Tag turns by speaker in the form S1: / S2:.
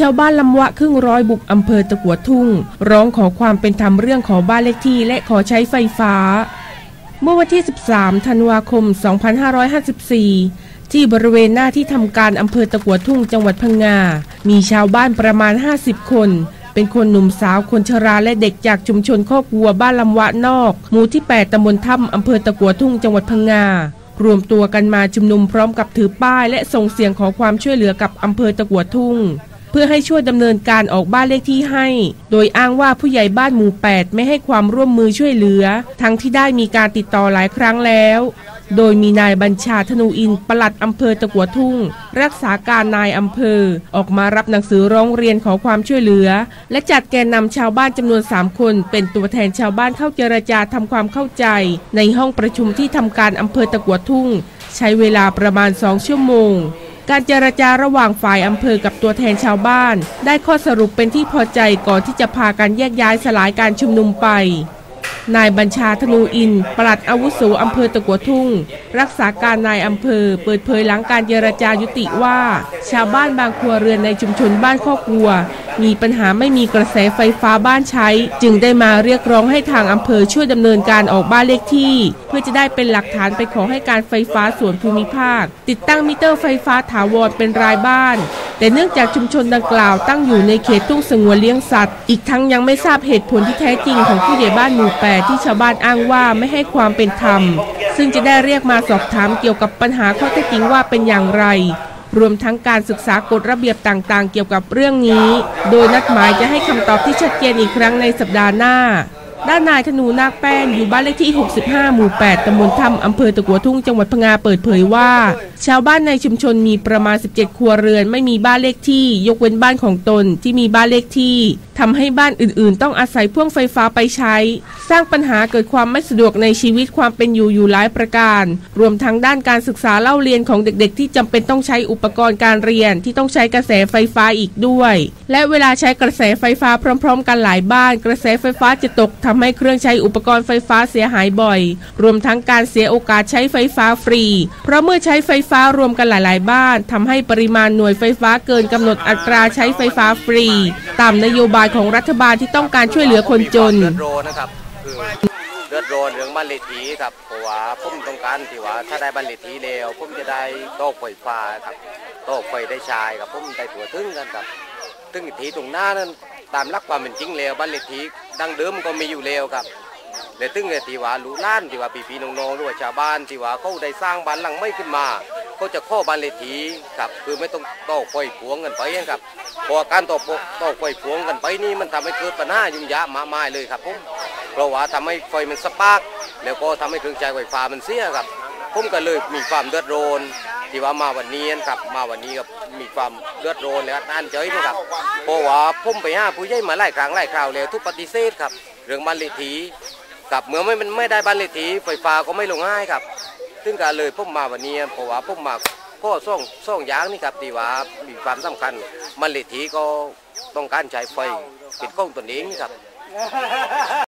S1: ชาวบ้านลำวะครึ่งร้อยบุกอำเภอตะกัวทุ่ง ร้องขอความเป็นธรรมเรื่องของบ้านเลขที่และขอใช้ไฟฟ้า เมื่อวันที่ 13 ธันวาคม 2554 ที่บริเวณหน้าที่ทำการอำเภอตะกัวทุ่งจังหวัดพังงา มีชาวบ้านประมาณ 50 คนเป็นคนหนุ่มสาวคนชราและเด็กจากชุมชนคอกวัวบ้านลำวะนอก หมู่ที่ 8ตำบลถ้ำอำเภอตะกัวทุ่งจังหวัดพังงา รวมตัวกันมาชุมนุมพร้อมกับถือป้ายและส่งเสียงขอความช่วยเหลือกับอำเภอตะกัวทุ่ง เพื่อให้ช่วยดำเนินการออกบ้านเลขที่ให้ โดยอ้างว่าผู้ใหญ่บ้านหมู่ 8 ไม่ให้ความร่วมมือช่วยเหลือ ทั้งที่ได้มีการติดต่อหลายครั้งแล้ว โดยมีนายบัญชาธนูอินปลัดอำเภอตะกัวทุ่ง รักษาการนายอำเภอ ออกมารับหนังสือร้องเรียนขอความช่วยเหลือ และจัดแกนนำชาวบ้านจำนวน 3 คน เป็นตัวแทนชาวบ้านเข้าเจรจาทำความเข้าใจ ในห้องประชุมที่ทำการอำเภอตะกัวทุ่ง ใช้เวลาประมาณ2ชั่วโมง การเจรจาระหว่างฝ่ายอำเภอกับตัวแทนชาวบ้าน ได้ข้อสรุปเป็นที่พอใจก่อนที่จะพากันแยกย้ายสลายการชุมนุมไป นายบัญชาธนูอิน ปลัดอาวุโสอำเภอตะกัวทุ่ง รักษาการนายอำเภอ เปิดเผยหลังการเจรจายุติว่า ชาวบ้านบางครัวเรือนในชุมชนบ้านข้อกลัว มีปัญหาไม่มีกระแสไฟฟ้าบ้านใช้ จึงได้มาเรียกร้องให้ทางอำเภอช่วยดำเนินการออกบ้านเลขที่ เพื่อจะได้เป็นหลักฐานไปขอให้การไฟฟ้าส่วนภูมิภาค ติดตั้งมิเตอร์ไฟฟ้าถาวรเป็นรายบ้าน แต่เนื่องจากชุมชนดังกล่าวตั้งอยู่ในเขตทุ่งสงวนเลี้ยงสัตว์ อีกทั้งยังไม่ทราบเหตุผลที่แท้จริงของผู้ใหญ่บ้านหมู่แปดที่ชาวบ้านอ้างว่าไม่ให้ความเป็นธรรม ซึ่งจะได้เรียกมาสอบถามเกี่ยวกับปัญหาข้อเท็จจริงว่าเป็นอย่างไร รวมทั้งการศึกษากฎระเบียบต่างๆ เกี่ยวกับเรื่องนี้ โดยนัดหมายจะให้คำตอบที่ชัดเจนอีกครั้งในสัปดาห์หน้า ด้านนายธนูนาคแป้นอยู่บ้านเลขที่ 65 หมู่ 8 ตำบลถ้ำอำเภอตะกัวทุ่ง จังหวัดพังงาเปิดเผยว่า ชาวบ้านในชุมชนมีประมาณ 17 ครัวเรือน ไม่มีบ้านเลขที่ ยกเว้นบ้านของตนที่มีบ้านเลขที่ ทำให้บ้านอื่นๆ ต้องอาศัยพ่วงไฟฟ้าไปใช้ สร้างปัญหาเกิดความไม่สะดวกในชีวิตความเป็นอยู่อยู่หลายประการ รวมทั้งด้านการศึกษาเล่าเรียนของเด็กๆ ที่จำเป็นต้องใช้อุปกรณ์การเรียนที่ต้องใช้กระแสไฟฟ้าอีกด้วย และเวลาใช้กระแสไฟฟ้าพร้อม ๆ กันหลายบ้าน กระแสไฟฟ้าจะตกทำให้เครื่องใช้อุปกรณ์ไฟฟ้าเสียหายบ่อย รวมทั้งการเสียโอกาสใช้ไฟฟ้าฟรี เพราะเมื่อใช้ไฟฟ้ารวมกันหลาย ๆ บ้านทำให้ปริมาณหน่วยไฟฟ้าเกินกำหนดอัตราใช้ไฟฟ้าฟรี ตามนโยบายของรัฐบาลที่ต้องการช่วยเหลือคนจน
S2: เดือดร้อนนะครับคือเดือดร้อนเรื่องบ้านเลขที่ครับเพราะว่าผมต้องการที่ว่าถ้าได้บ้านเลขที่แล้วผมจะได้โต๊ะไฟฟ้าครับโต๊ะไฟได้ชายครับผมได้ตัวถึงกันครับถึงทีตรงหน้านั้นตามหลักความเป็นจริงแล้วบ้านเลขที่ดังเดิมก็มีอยู่แล้วครับแต่ถึงเนี่ยที่ว่าลูกล้านที่ว่าพี่ๆน้องๆหรือว่าชาวบ้านที่ว่าเขาได้สร้างบ้านหลังไม่ขึ้นมา เขาจะข้อบ้านเลขที่ครับคือไม่ต้องโต๊ะไฟพวงกันไปครับเพราะการต๊ะโต๊ะไฟพวงกันไปนี่มันทำให้เกิดปัญหายุ่งยากมากมายเลยครับผมเพราะว่าทำให้ไฟมันสปาร์กแล้วก็ทำให้เครื่องใช้ไฟฟ้ามันเสียครับ ผมก็เลยมีความเดือดร้อนที่ว่ามาวันนี้นครับมาวันนี้กับมีความเดือดร้อนและน่นเฉยนะครับเพราะว่าผมไปห้าผู้ใหญ่มาหลายครั้งหลายคราวแล้วทุกปฏิเสธครับเรื่องบ้านเลขที่กับเมื่อไม่มันไม่ได้บ้านเลขที่ไฟฟ้าก็ไม่ลงง่ายครับ ซึ่งก็เลยผมมาวันนี้เพราะว่าผมมาก็ส่องส่องยางนี่ครับตีว่ามีความสำคัญ มันเลที่ก็ต้องการใช้ไฟเป็นข้องตนเองนี่ครับ